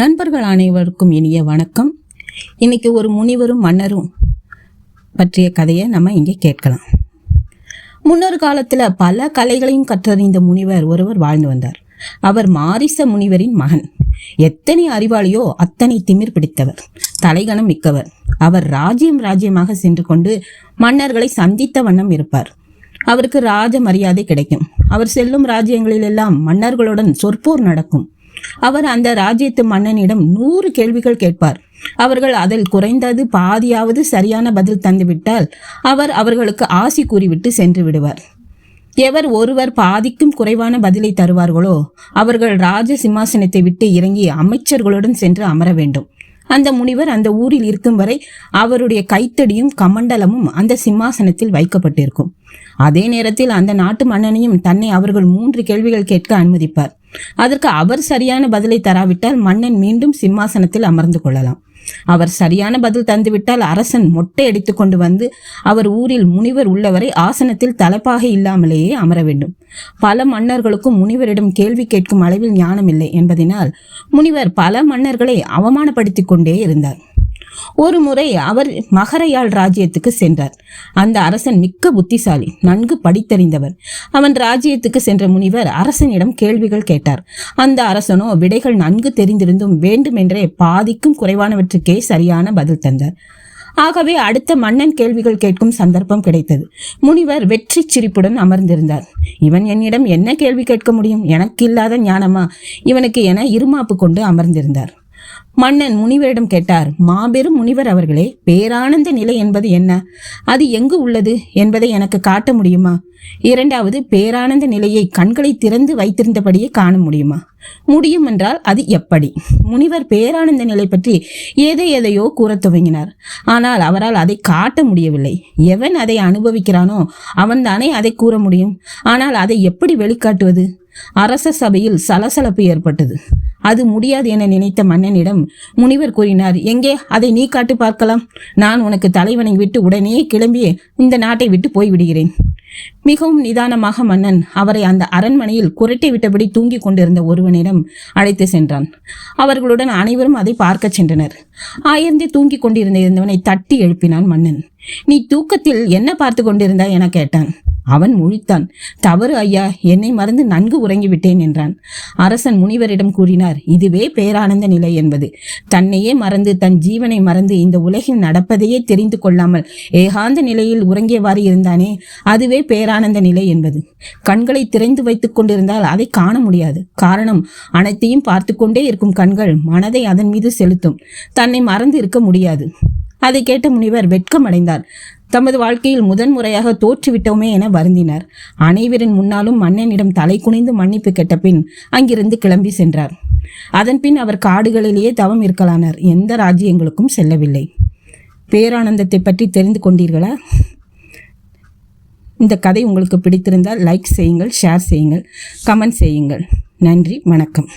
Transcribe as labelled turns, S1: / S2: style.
S1: நண்பர்கள் அனைவருக்கும் இனிய வணக்கம். இன்னைக்கு ஒரு முனிவரும் மன்னரும் பற்றிய கதையை நம்ம இங்கே கேட்கலாம். முன்னொரு காலத்தில் பல கலைகளையும் கற்றறிந்த முனிவர் ஒருவர் வாழ்ந்து வந்தார். அவர் மாரிச முனிவரின் மகன். எத்தனை அறிவாளியோ அத்தனை திமிர் பிடித்தவர். தலைகணம் மிக்கவர். அவர் ராஜ்யம் ராஜ்யமாக சென்று கொண்டு மன்னர்களை சந்தித்த வண்ணம் இருப்பார். அவருக்கு ராஜ மரியாதை கிடைக்கும். அவர் செல்லும் ராஜ்யங்களிலெல்லாம் மன்னர்களுடன் சொற்போர் நடக்கும். அவர் அந்த ராஜ்யத்து மன்னனிடம் நூறு கேள்விகள் கேட்பார். அவர்கள் அதில் குறைந்தது பாதியாவது சரியான பதில் தந்துவிட்டால் அவர் அவர்களுக்கு ஆசி கூறிவிட்டு சென்று விடுவார். எவர் ஒருவர் பாதிக்கும் குறைவான பதிலை தருவார்களோ அவர்கள் ராஜ சிம்மாசனத்தை விட்டு இறங்கி அமைச்சர்களுடன் சென்று அமர வேண்டும். அந்த முனிவர் அந்த ஊரில் இருக்கும் வரை அவருடைய கைத்தடியும் கமண்டலமும் அந்த சிம்மாசனத்தில் வைக்கப்பட்டிருக்கும். அதே நேரத்தில் அந்த நாட்டு மன்னனையும் தன்னை அவர்கள் மூன்று கேள்விகள் கேட்க அனுமதிப்பார். அதற்கு அவர் சரியான பதிலை தராவிட்டால் மன்னன் மீண்டும் சிம்மாசனத்தில் அமர்ந்து கொள்ளலாம். அவர் சரியான பதில் தந்துவிட்டால் அரசன் மொட்டை அடித்து கொண்டு வந்து அவர் ஊரில் முனிவர் உள்ளவரை ஆசனத்தில் தலைப்பாக இல்லாமலேயே அமர வேண்டும். பல மன்னர்களுக்கும் முனிவரிடம் கேள்வி கேட்கும் அளவில் ஞானம் இல்லை என்பதனால் முனிவர் பல மன்னர்களை அவமானப்படுத்திக் கொண்டே இருந்தார். ஒரு முறை அவர் மகரையாள் ராஜ்யத்துக்கு சென்றார். அந்த அரசன் மிக்க புத்திசாலி நன்கு படித்தறிந்தவர். அவன் ராஜ்யத்துக்கு சென்ற முனிவர் அரசனிடம் கேள்விகள் கேட்டார். அந்த அரசனோ விடைகள் நன்கு தெரிந்திருந்தும் வேண்டுமென்றே பாதிக்கும் குறைவானவற்றுக்கே சரியான பதில் தந்தார். ஆகவே அடுத்த மன்னன் கேள்விகள் கேட்கும் சந்தர்ப்பம் கிடைத்தது. முனிவர் வெற்றி சிரிப்புடன் அமர்ந்திருந்தார். இவன் என்னிடம் என்ன கேள்வி கேட்க முடியும்? எனக்கு இல்லாத ஞானமா? இவனுக்கு என இருமாப்பு கொண்டு அமர்ந்திருந்தார். மன்னன் முனிவரிடம் கேட்டார் மாபெரும் முனிவர் அவர்களே பேரானந்த நிலை என்பது என்ன? அது எங்கு உள்ளது என்பதை எனக்கு காட்ட முடியுமா? இரண்டாவது பேரானந்த நிலையை கண்களை திறந்து வைத்திருந்தபடியே காண முடியுமா? முடியும் என்றால் அது எப்படி? முனிவர் பேரானந்த நிலை பற்றி எதை எதையோ கூறத் துவங்கினார். ஆனால் அவரால் அதை காட்ட முடியவில்லை. எவன் அதை அனுபவிக்கிறானோ அவன் தானே அதை கூற முடியும். ஆனால் அதை எப்படி வெளிக்காட்டுவது? அரச சபையில் சலசலப்பு ஏற்பட்டது. அது முடியாது என நினைத்த மன்னனிடம் முனிவர் கூறினார் எங்கே? அதை நீ காட்டி பார்க்கலாம். நான் உனக்கு தலைவனை விட்டு உடனே கிளம்பி இந்த நாட்டை விட்டு போய்விடுகிறேன் மிகவும் நிதானமாக மன்னன் அவரை அந்த அரண்மனையில் குரட்டை விட்டபடி தூங்கிக் கொண்டிருந்த ஒருவனிடம் அழைத்து சென்றான். அவர்களுடன் அனைவரும் அதை பார்க்க சென்றனர். ஆயர்ந்து தூங்கிக் கொண்டிருந்த இருந்தவனை தட்டி எழுப்பினான் மன்னன். நீ தூக்கத்தில் என்ன பார்த்து கொண்டிருந்தாய்? என கேட்டான். அவன் முழித்தான். தவறு ஐயா என்னை மறந்து நன்கு உறங்கிவிட்டேன் என்றான். அரசன் முனிவரிடம் கூறினார் இதுவே பேரானந்த நிலை என்பது. தன்னையே மறந்து தன் ஜீவனை மறந்து இந்த உலகில் நடப்பதையே தெரிந்து கொள்ளாமல் ஏகாந்த நிலையில் உறங்கியவாறு இருந்தானே அதுவே பேரானந்த நிலை என்பது. கண்களை திறந்து வைத்துக் கொண்டிருந்தால் அதை காண முடியாது. காரணம் அனைத்தையும் பார்த்து கொண்டே இருக்கும் கண்கள் மனதை அதன் மீது செலுத்தும். தன்னை மறந்து இருக்க முடியாது. அதை கேட்ட முனிவர் வெட்கமடைந்தார் தமது வாழ்க்கையில் முதன்முறையாக தோற்றுவிட்டோமே என வருந்தினார். அனைவரின் முன்னாலும் மன்னனிடம் தலை குனிந்து மன்னிப்பு கேட்ட பின் அங்கிருந்து கிளம்பி சென்றார். அதன்பின் அவர் காடுகளிலேயே தவம் இருக்கலானார் எந்த ராஜ்யங்களுக்கும் செல்லவில்லை. பேரானந்தத்தை பற்றி தெரிந்து கொண்டீர்களா? இந்த கதை உங்களுக்கு பிடித்திருந்தால் லைக் செய்யுங்கள் ஷேர் செய்யுங்கள் கமெண்ட் செய்யுங்கள். நன்றி வணக்கம்.